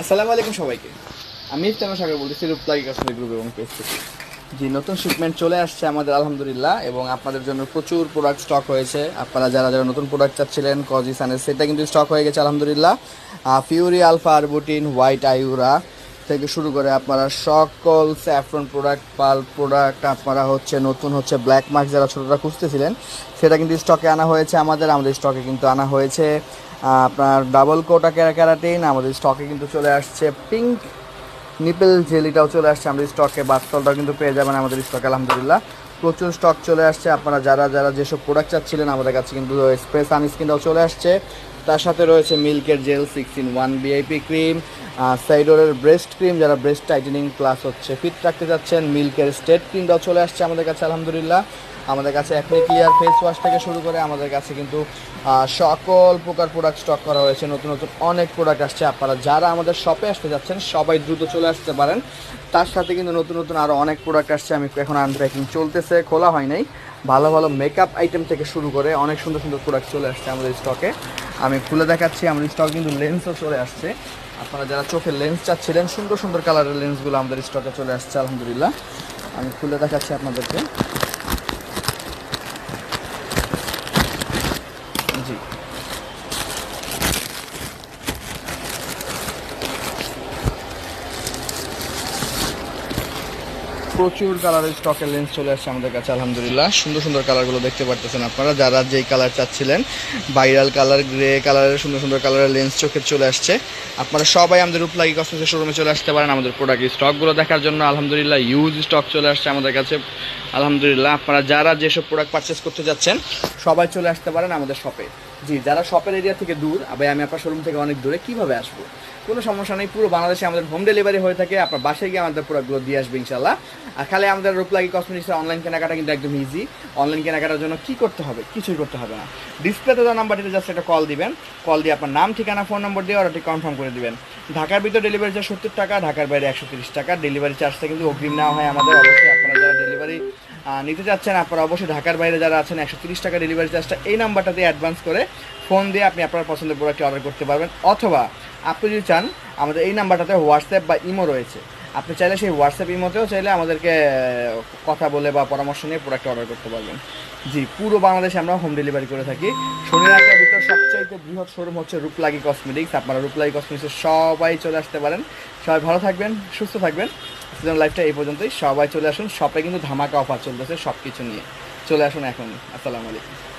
আসসালামু আলাইকুম সবাইকে। আমি ইফতানা সাগর বলতেছি রূপলাগি কাশ্মীর গ্রুপ এবং পেজ জি, নতুন শিপমেন্ট চলে আসছে আমাদের, আলহামদুলিল্লাহ, এবং আপনাদের জন্য প্রচুর প্রোডাক্ট স্টক হয়েছে। আপনারা যারা যারা নতুন প্রোডাক্ট চাচ্ছিলেন কজিসানের সেটা কিন্তু স্টক হয়ে গেছে, আলহামদুলিল্লাহ। ফিউরি আলফা আরবুটিন হোয়াইট আইউরা থেকে শুরু করে আপনারা সকল স্যাফরন প্রোডাক্ট পাল প্রোডাক্ট আপনারা হচ্ছে নতুন হচ্ছে ব্ল্যাক মার্ক যারা ছোটোটা খুঁজতেছিলেন, সেটা কিন্তু স্টকে আনা হয়েছে আমাদের আমাদের স্টকে কিন্তু আনা হয়েছে। আপনার ডাবল কোটা ক্যারাটিন আমাদের স্টকে কিন্তু চলে আসছে পিঙ্ক নিপেল জেলিটাও চলে আসছে আমাদের স্টকে বাস্তলটাও কিন্তু পেয়ে যাবেন আমাদের স্টকে আলহামদুলিল্লাহ। প্রচুর স্টক চলে আসছে, আপনারা যারা যারা যেসব প্রোডাক্ট চাচ্ছিলেন, আমাদের কাছে কিন্তু স্প্রে সানস্ক্রিনটাও চলে আসছে। তার সাথে রয়েছে মিল্কের gel six in one VIP cream সাইডোরের breast cream যারা ব্রেস্ট টাইটেনিং প্লাস হচ্ছে ফিট রাখতে চাচ্ছেন মিল্কের স্টেট ক্রিমটাও চলে আসছে আমাদের কাছে, আলহামদুলিল্লাহ। আমাদের কাছে অ্যাকনি ক্লিয়ার ফেস ওয়াশ থেকে শুরু করে আমাদের কাছে কিন্তু সকল প্রকার প্রোডাক্ট স্টক করা হয়েছে। নতুন নতুন অনেক প্রোডাক্ট আসছে। আপনারা যারা আমাদের শপে আসতে যাচ্ছেন, সবাই দ্রুত চলে আসতে পারেন। তার সাথে কিন্তু নতুন নতুন আরও অনেক প্রোডাক্ট আসছে। আমি এখন আনপ্যাকিং চলতেছে, খোলা হয় নাই। ভালো ভালো মেকআপ আইটেম থেকে শুরু করে অনেক সুন্দর সুন্দর প্রোডাক্ট চলে আসছে আমাদের স্টকে আমি খুলে দেখাচ্ছি আমাদের স্টক কিন্তু লেন্সও চলে আসছে। আপনারা যারা চোখের লেন্স চাচ্ছিলেন, সুন্দর সুন্দর কালারের লেন্সগুলো আমাদের স্টকে চলে আসছে, আলহামদুলিল্লাহ। আমি খুলে দেখাচ্ছি আপনাদেরকে জি প্রচুর কালারের স্টকের লেন্স চলে আসছে আমাদের কাছে, আলহামদুলিল্লাহ। সুন্দর সুন্দর কালারগুলো দেখতে পারতেছেন আপনারা। যারা যেই কালার চাচ্ছিলেন ভাইরাল কালার গ্রে কালারের সুন্দর সুন্দর কালারের লেন্স চোখে চলে আসছে। আপনারা সবাই আমাদের উপলাগি কসমেটিক্স শোরুমে চলে আসতে পারেন আমাদের প্রোডাক্ট স্টকগুলো দেখার জন্য। আলহামদুলিল্লাহ ইউজ স্টক চলে আসছে আমাদের কাছে। আলহামদুলিল্লাহ, আপনারা যারা যেসব প্রোডাক্ট পারচেস করতে যাচ্ছেন, সবাই চলে আসতে পারেন আমাদের শপে জি, যারা শপের এরিয়া থেকে দূর আবার আমি আপনার শোরুম থেকে অনেক দূরে, কীভাবে আসব? কোনো সমস্যা নেই, পুরো বাংলাদেশে আমাদের হোম ডেলিভারি হয়ে থাকে, আপনার বাসায় গিয়ে আমাদের প্রোডাক্টগুলো দিয়ে আসবে ইনশাল্লাহ আর খালি আমাদের রূপলাগি কসমেটিক্সের অনলাইন কেনাকাটা কিন্তু একদম ইজি অনলাইন কেনাকাটার জন্য কি করতে হবে? কিছুই করতে হবে না। ডিসপ্লেতে দেওয়া নাম্বারটিতে জাস্ট একটা কল দিবেন। কল দিয়ে আপনার নাম, ঠিকানা ফোন নম্বর দিয়ে অর্ডারটি কনফার্ম করে দিবেন। ঢাকার ভিতরে ডেলিভারি চার্জ সত্তর টাকা, ঢাকার বাইরে একশো তিরিশ টাকা। ডেলিভারি চার্জটা কিন্তু অগ্রিম নেওয়া হয় আমাদের। অবশ্যই আপনারা যারা ডেলিভারি নিতে চাচ্ছেন, আপনারা অবশ্যই ঢাকার বাইরে যারা আছেন, একশো তিরিশ টাকা ডেলিভারি চার্জটা এই নাম্বারটা দিয়ে অ্যাডভান্স করে ফোন দিয়ে আপনি আপনার পছন্দের প্রোডাক্টটি অর্ডার করতে পারবেন। অথবা আপনি যদি চান, আমাদের এই নাম্বারটাতে হোয়াটসঅ্যাপ বা ইমো রয়েছে। আপনি চাইলে সেই হোয়াটসঅ্যাপ ইমোতেও চাইলে আমাদেরকে কথা বলে বা পরামর্শ নিয়ে প্রোডাক্ট অর্ডার করতে পারবেন। জি, পুরো বাংলাদেশে আমরা হোম ডেলিভারি করে থাকি। শনিরাকার ভিতর সবচাইতে বৃহৎ শোরুম হচ্ছে রূপলাগি কসমেটিক্স আপনারা রূপলাগি কসমেটিক্সে সবাই চলে আসতে পারেন। সবাই ভালো থাকবেন, সুস্থ থাকবেন। সিজন লাইফটা এই পর্যন্তই। সবাই চলে আসুন। শপে কিন্তু ধামাকা অফার চলতেছে সব কিছু নিয়ে। চলে আসুন এখন। আসসালামু আলাইকুম।